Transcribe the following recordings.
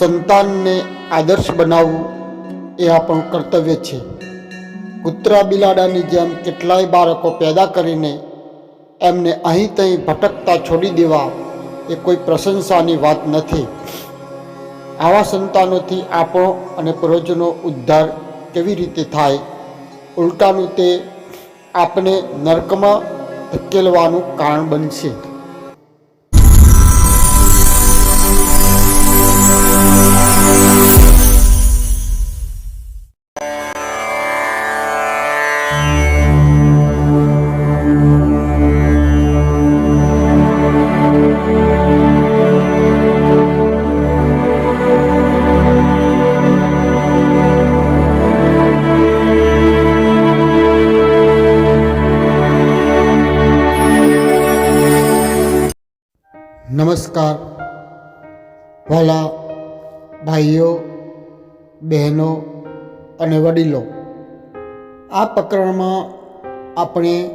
સંતાનને આદર્શ બનાવવું એ આપણું કર્તવ્ય છે. કૂતરા બિલાડાની જેમ કેટલાય બાળકો પેદા કરીને એમને અહીં તહીં ભટકતા છોડી દેવા એ કોઈ પ્રશંસાની વાત નથી. આવા સંતાનોથી આપણો અને પૂર્વજોનો ઉદ્ધાર કેવી રીતે થાય? ઉલટાનું તે આપણે નર્કમાં ધકેલવાનું કારણ બનશે. નમસ્કાર. વહાલા ભાઈઓ બહેનો અને વડીલો. આ પ્રકરણમાં આપણે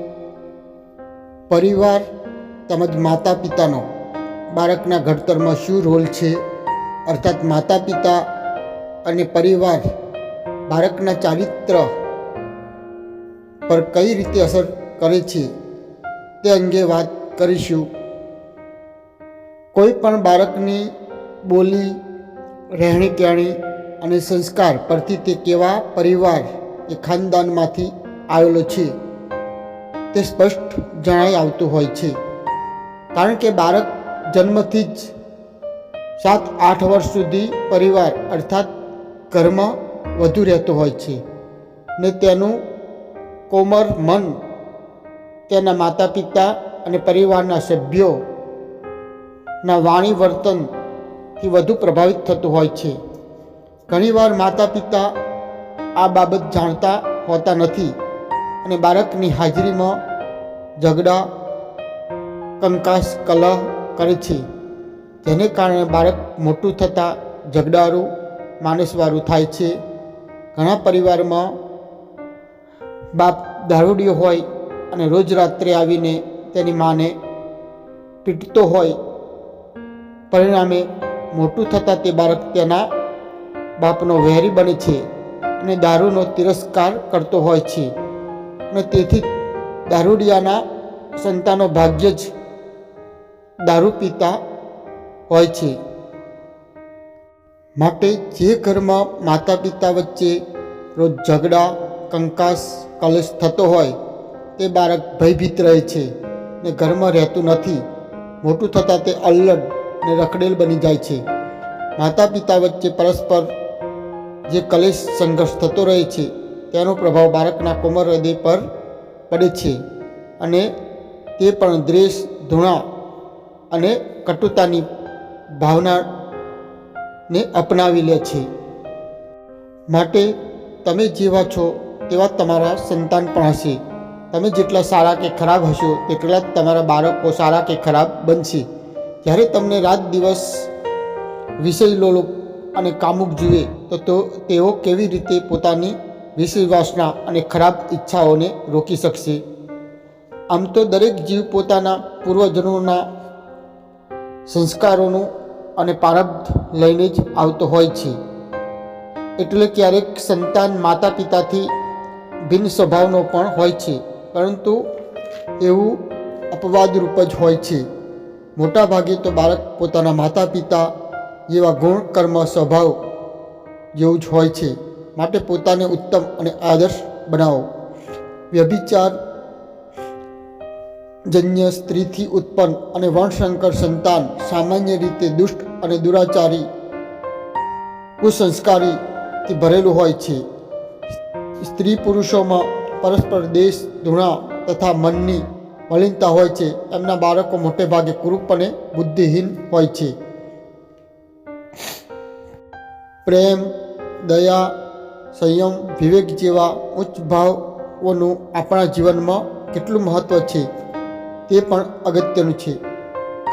પરિવાર તેમજ માતા પિતાનો બાળકના ઘડતરમાં શું રોલ છે? અર્થાત માતા પિતા અને પરિવાર બાળકના ચારિત્ર પર કઈ રીતે અસર કરે છે તે અંગે વાત કરીશું. કોઈ પણ બાળકની બોલી રહેણી કહેણી અને સંસ્કાર પરથી તે કેવા પરિવાર કે ખાનદાનમાંથી આવેલો છે. તે સ્પષ્ટ જણાઈ આવતું હોય છે. કારણ કે બાળક જન્મથી જ સાત આઠ વર્ષ સુધી પરિવાર અર્થાત ઘરમાં વધુ રહેતો હોય છે ને તેનું કોમર, મન, તેના માતા પિતા અને પરિવારના સભ્યોના વાણી વર્તનથી વધુ પ્રભાવિત થતું હોય છે. ઘણીવાર માતા પિતા આ બાબત જાણતા હોતા નથી. અને બાળકની હાજરીમાં ઝઘડા, કંકાસ, કલહ કરે છે. જેને કારણે બાળક મોટું થતાં ઝઘડારું માણસવાળું થાય છે. ઘણા પરિવારમાં બાપ દારૂડિયો હોય અને રોજ રાત્રે આવીને તેની માને પીટતો હોય. પરિણામે મોટું થતાં તે બાળક તેના બાપનો વહેરી બને છે. અને દારૂનો તિરસ્કાર કરતો હોય છે. અને તેથી દારૂડિયાના સંતાનો ભાગ્ય જ દારૂ પીતા હોય છે. માટે જે ઘરમાં માતા પિતા વચ્ચે રોજ ઝઘડા, કંકાસ, કલેશ થતો હોય, તે બાળક ભયભીત રહે છે ને ઘરમાં રહેતું નથી. મોટું થતાં તે અલ્લડ ને રખડેલ બની જાય છે. માતા પિતા વચ્ચે પરસ્પર જે કલેશ સંઘર્ષ થતો રહે છે, તેનો પ્રભાવ બાળકના કોમર હૃદય પર પડે છે અને તે પણ દ્વેષ, ધૂણા અને કટુતાની ભાવનાને અપનાવી લે છે. માટે તમે જેવા છો તેવા તમારા સંતાન પણ હશે. તમે જેટલા સારા કે ખરાબ હશો, તેટલા જ તમારા બાળકો સારા કે ખરાબ બનશે. જ્યારે તમને રાત દિવસ વિષય લોલુપ અને કામુક જુએ તો તેઓ કેવી રીતે પોતાની વિષય અને ખરાબ ઈચ્છાઓને રોકી શકશે? આમ તો દરેક જીવ પોતાના પૂર્વજન્મોના સંસ્કારોનું અને પ્રારબ્ધ લઈને જ આવતો હોય છે. એટલે ક્યારેક સંતાન માતા પિતાથી ભિન્ન સ્વભાવનો પણ હોય છે, પરંતુ એવું અપવાદરૂપ જ હોય છે. મોટાભાગે તો બાળક પોતાના માતા પિતા જેવા ગુણ કર્મ સ્વભાવ જેવું જ હોય છે. માટે પોતાને ઉત્તમ અને આદર્શ બનાવો. વ્યભિચાર જન્ય સ્ત્રીથી ઉત્પન્ન અને વર્ણશંકર સંતાન સામાન્ય રીતે દુષ્ટ અને દુરાચારી કુસંસ્કારીથી ભરેલું હોય છે. સ્ત્રી પુરુષોમાં પરસ્પર દેશ, ધૂણા તથા મનની મલિનતા હોય છે. એમના બાળકો મોટે ભાગે કુરૂપ અને બુદ્ધિહીન હોય છે. પ્રેમ, દયા, સંયમ, વિવેક જેવા ઉચ્ચ ભાવોનું આપણા જીવનમાં કેટલું મહત્ત્વ છે તે પણ અગત્યનું છે.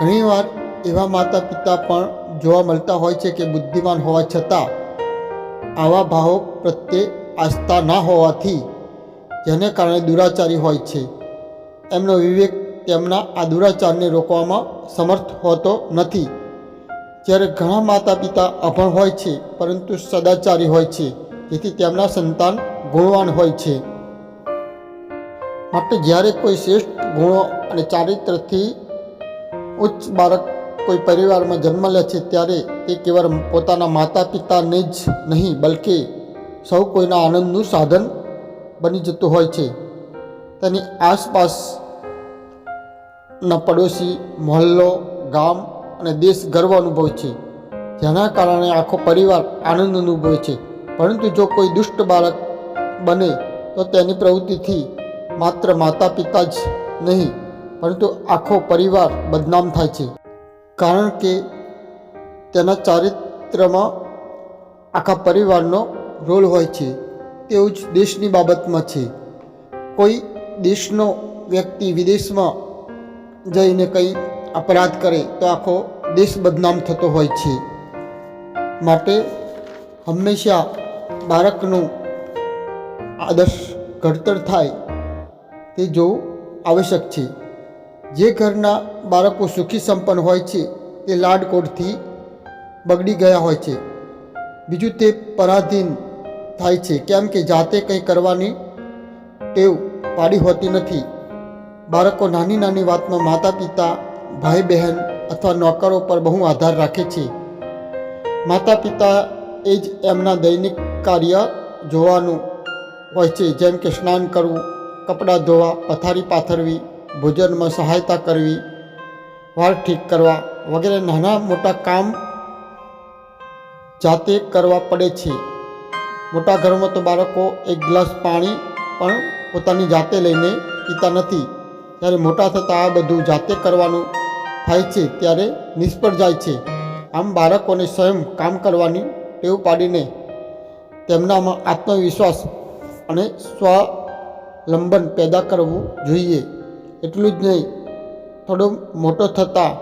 ઘણીવાર એવા માતા પિતા પણ જોવા મળતા હોય છે કે બુદ્ધિમાન હોવા છતાં આવા ભાવો પ્રત્યે આસ્થા ના હોવાથી જેને કારણે દુરાચારી હોય છે. એમનો વિવેક તેમના આ દુરાચારને રોકવામાં સમર્થ હોતો નથી. જ્યારે ઘણા માતા પિતા અભણ હોય છે, પરંતુ સદાચારી હોય છે. જેથી તેમના સંતાન ગુણવાન હોય છે. માટે જ્યારે કોઈ શ્રેષ્ઠ ગુણો અને ચારિત્રથી ઉચ્ચ બાળક કોઈ પરિવારમાં જન્મ લે છે, ત્યારે તે કેવળ પોતાના માતા પિતાને જ નહીં, બલકે સૌ કોઈના આનંદનું સાધન બની જતું હોય છે. તેની આસપાસના પડોશી, મહોલ્લો, ગામ અને દેશ ગર્વ અનુભવે છે. જેના કારણે આખો પરિવાર આનંદ અનુભવે છે. પરંતુ જો કોઈ દુષ્ટ બાળક બને, તો તેની પ્રવૃત્તિથી માત્ર માતા પિતા જ નહીં, પરંતુ આખો પરિવાર બદનામ થાય છે. કારણ કે તેના ચારિત્રમાં આખા પરિવારનો રોલ હોય છે. તેવું જ દેશની બાબતમાં છે. કોઈ દેશનો વ્યક્તિ વિદેશમાં જઈને કંઈ અપરાધ કરે, તો આખો દેશ બદનામ થતો હોય છે. માટે હંમેશા બાળકનું આદર્શ ઘડતર થાય તે જોવું આવશ્યક છે. જે ઘરના બાળકો સુખી સંપન્ન હોય છે તે લાડકોડથી બગડી ગયા હોય છે. બીજું તે પરાધીન થાય છે કેમ કે જાતે કંઈ કરવાની ટેવ પાડી હોતી નથી. બાળકો નાની નાની વાતમાં માતા પિતા ભાઈ બહેન અથવા નોકરો પર બહુ આધાર રાખે છે. માતા પિતા એ જ એમના દૈનિક કાર્ય જોવાનું હોય છે, જેમ કે સ્નાન કરવું, કપડાં ધોવા, પથારી પાથરવી, ભોજનમાં સહાયતા કરવી, વાળ ઠીક કરવા વગેરે નાના મોટા કામ જાતે કરવા પડે છે. મોટા ઘરમાં તો બાળકો એક ગ્લાસ પાણી પણ પોતાની જાતે લઈને પીતા નથી. ત્યારે મોટા થતાં આ બધું જાતે કરવાનું થાય છે ત્યારે નિષ્ફળ જાય છે. આમ બાળકોને સ્વયં કામ કરવાની ટેવ પાડીને તેમનામાં આત્મવિશ્વાસ અને સ્વાલંબન પેદા કરવું જોઈએ. એટલું જ નહીં, થોડો મોટો થતાં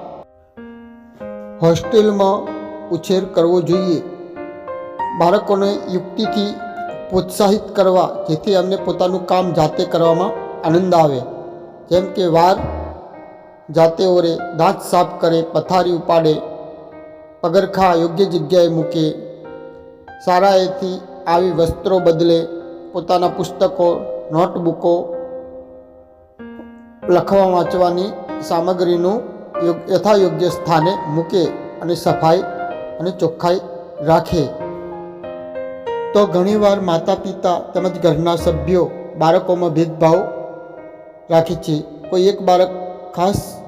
હોસ્ટેલમાં ઉછેર કરવો જોઈએ. બાળકોને યુક્તિથી પ્રોત્સાહિત કરવા જેથી એમને પોતાનું કામ જાતે કરવામાં આનંદ આવે. જેમ કે વાર જાતે ઓરે દાંત સાફ કરે, પથારી ઉપાડે, પગરખા યોગ્ય જગ્યાએ મૂકે, શાળાએથી આવી વસ્ત્રો બદલે, પોતાના પુસ્તકો, નોટબુકો લખવા વાંચવાની સામગ્રીનું યોગ, યથાયોગ્ય સ્થાને મૂકે અને સફાઈ અને ચોખ્ખાઈ રાખે. તો ઘણીવાર માતા પિતા તેમજ ઘરના સભ્યો બાળકોમાં ભેદભાવ રાખે છે. કોઈ એક બાળક ખાસ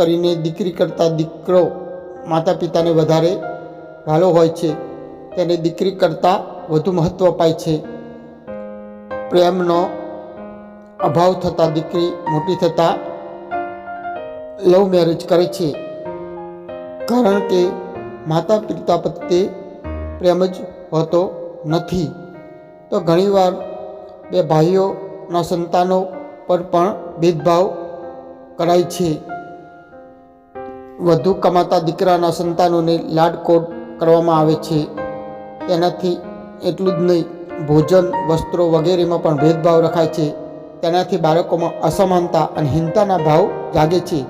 કરીને દીકરી કરતાં દીકરો માતા પિતાને વધારે ભાલો હોય છે, તેને દીકરી કરતાં વધુ મહત્ત્વ અપાય છે. પ્રેમનો અભાવ થતાં દીકરી મોટી થતાં લવ મેરેજ કરે છે. કારણ કે માતા પિતા પ્રત્યે પ્રેમ જ હોતો નથી. તો ઘણીવાર બે ભાઈઓના સંતાનો પર પણ ભેદભાવ કરાય છે. વધુ કમાતા દીકરાના સંતાનોને લાડકોડ કરવામાં આવે છે. તેનાથી એટલું જ નહીં, ભોજન, વસ્ત્રો વગેરેમાં પણ ભેદભાવ રખાય છે. તેનાથી બાળકોમાં અસમાનતા અને હિંતાના ભાવ જાગે છે.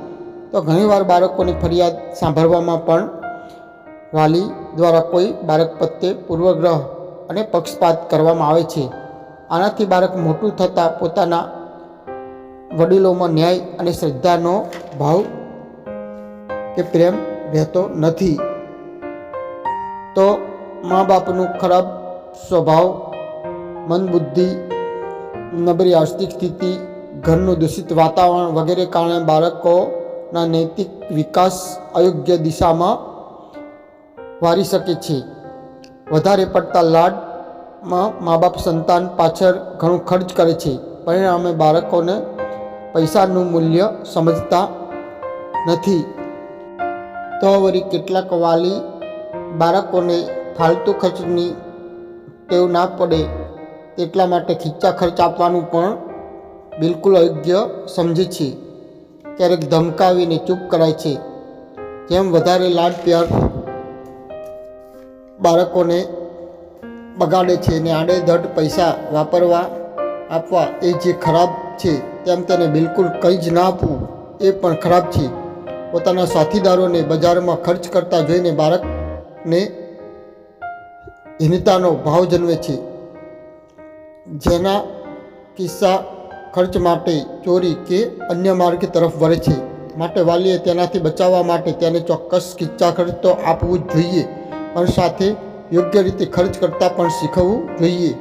તો ઘણીવાર બાળકોની ફરિયાદ સાંભળવામાં પણ વાલી દ્વારા કોઈ બાળક પ્રત્યે પૂર્વગ્રહ અને પક્ષપાત કરવામાં આવે છે. આનાથી બાળક મોટું થતાં પોતાના વડીલોમાં ન્યાય અને શ્રદ્ધાનો ભાવ કે પ્રેમ રહેતો નથી. તો મા બાપનું ખરાબ સ્વભાવ, મન બુદ્ધિ, નબળી આર્થિક સ્થિતિ, ઘરનું દૂષિત વાતાવરણ વગેરે કારણે બાળકોના નૈતિક વિકાસ અયોગ્ય દિશામાં વારી શકે છે. વધારે પડતા લાડમાં મા બાપ સંતાન પાછળ ઘણું ખર્ચ કરે છે. પરિણામે બાળકોને પૈસાનું મૂલ્ય સમજતા નથી. તો વળી કેટલાક વાલી બાળકોને ફાલતુ ખર્ચની ટેવ ના પડે એટલા માટે ખીચા ખર્ચ આપવાનું પણ બિલકુલ અયોગ્ય સમજે છે. ક્યારેક ધમકાવીને ચૂપ કરાય છે. જેમ વધારે લાડ પ્યાર બાળકોને બગાડે છે અને આડેધડ પૈસા વાપરવા આપવા એ જે ખરાબ છે તેમ તેને બિલકુલ કંઈ જ ના આપવું એ પણ ખરાબ છે. પોતાના સાથીદારોને બજારમાં ખર્ચ કરતા જોઈને બાળકને હીનતાનો ભાવ જન્મે છે. જેના કિસ્સા ખર્ચ માટે ચોરી કે અન્ય માર્ગ તરફ વળે છે. માટે વાલીએ તેનાથી બચાવવા માટે તેને ચોક્કસ કિસ્સા ખર્ચ તો આપવું જ જોઈએ, પણ સાથે યોગ્ય રીતે ખર્ચ કરતાં પણ શીખવવું જોઈએ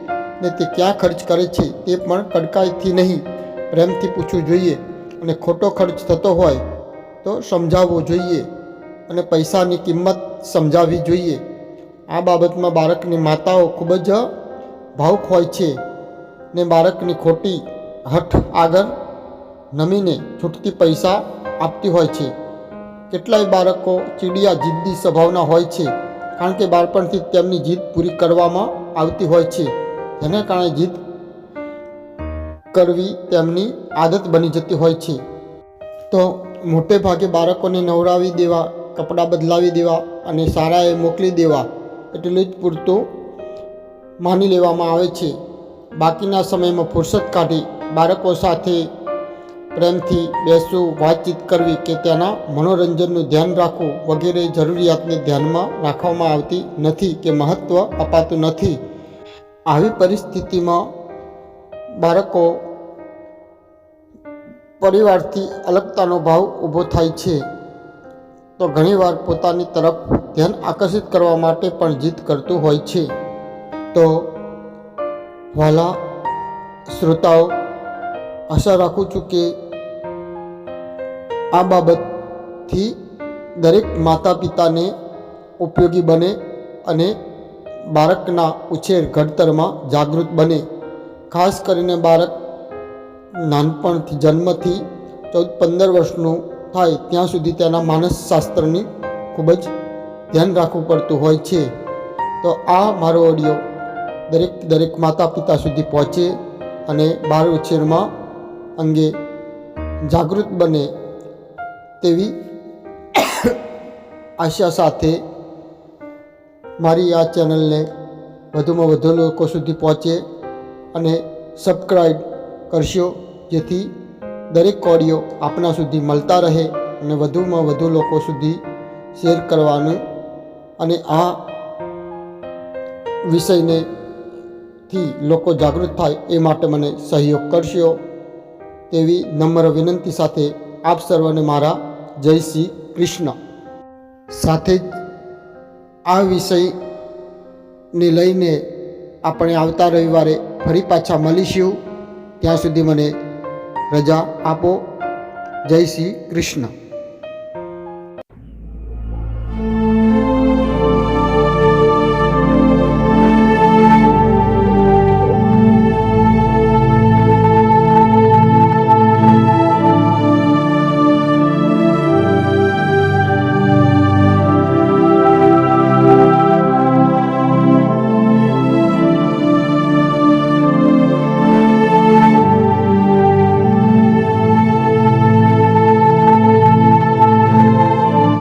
ને તે ક્યાં ખર્ચ કરે છે તે પણ કડકાઈથી નહીં, પ્રેમથી પૂછવું જોઈએ અને ખોટો ખર્ચ થતો હોય તો સમજાવવો જોઈએ અને પૈસાની કિંમત સમજાવવી જોઈએ. આ બાબતમાં બાળકની માતાઓ ખૂબ જ ભાવુક હોય છે ને બાળકની ખોટી હઠ આગળ નમીને છૂટતી પૈસા આપતી હોય છે. કેટલાય બાળકો ચીડિયા જિદ્દી સ્વભાવના હોય છે કારણ કે બાળપણથી તેમની જીદ પૂરી કરવામાં આવતી હોય છે. જેને કારણે જીદ કરવી તેમની આદત બની જતી હોય છે. તો મોટે ભાગે બાળકોને નવડાવી દેવા, કપડાં બદલાવી દેવા અને શાળાએ મોકલી દેવા એટલું જ પૂરતું માની લેવામાં આવે છે. બાકીના સમયમાં ફુરસદ કાઢી બાળકો સાથે પ્રેમથી બેસવું, વાતચીત કરવી કે તેના મનોરંજનનું ધ્યાન રાખવું વગેરે જરૂરિયાતને ધ્યાનમાં રાખવામાં આવતી નથી કે મહત્ત્વ અપાતું નથી. આવી પરિસ્થિતિમાં બાળકો પરિવારથી અલગતાનો ભાવ ઊભો થાય છે. તો ઘણીવાર પોતાની તરફ ધ્યાન આકર્ષિત કરવા માટે પણ જીદ કરતું હોય છે. તો વાલા શ્રોતાઓ, આશા રાખું છું કે આ બાબતથી દરેક માતા પિતાને ઉપયોગી બને અને બાળકના ઉછેર ઘડતરમાં જાગૃત બને. ખાસ કરીને બાળક નાનપણથી, જન્મથી ચૌદ પંદર વર્ષનું થાય ત્યાં સુધી તેના માનસશાસ્ત્રની ખૂબ જ ધ્યાન રાખવું પડતું હોય છે. તો આ મારો ઓડિયો દરેક દરેક માતા પિતા સુધી પહોંચે અને બાળ ઉછેરમાં અંગે જાગૃત બને તેવી આશા સાથે મારી આ ચેનલને વધુમાં વધુ લોકો સુધી પહોંચે અને સબસ્ક્રાઈબ કરશો, જેથી દરેક કોડીઓ આપણા સુધી મળતા રહે અને વધુમાં વધુ લોકો સુધી શેર કરવાનું અને આ વિષયને થી લોકો જાગૃત થાય એ માટે મને સહયોગ કરશો. તેવી નમ્ર વિનંતી સાથે આપ સર્વને મારા જય શ્રી કૃષ્ણ. સાથે જ આ વિષયને લઈને આપણે આવતા રવિવારે ફરી પાછા મળીશું. ત્યાં સુધી મને રજા આપો. જય શ્રી કૃષ્ણ.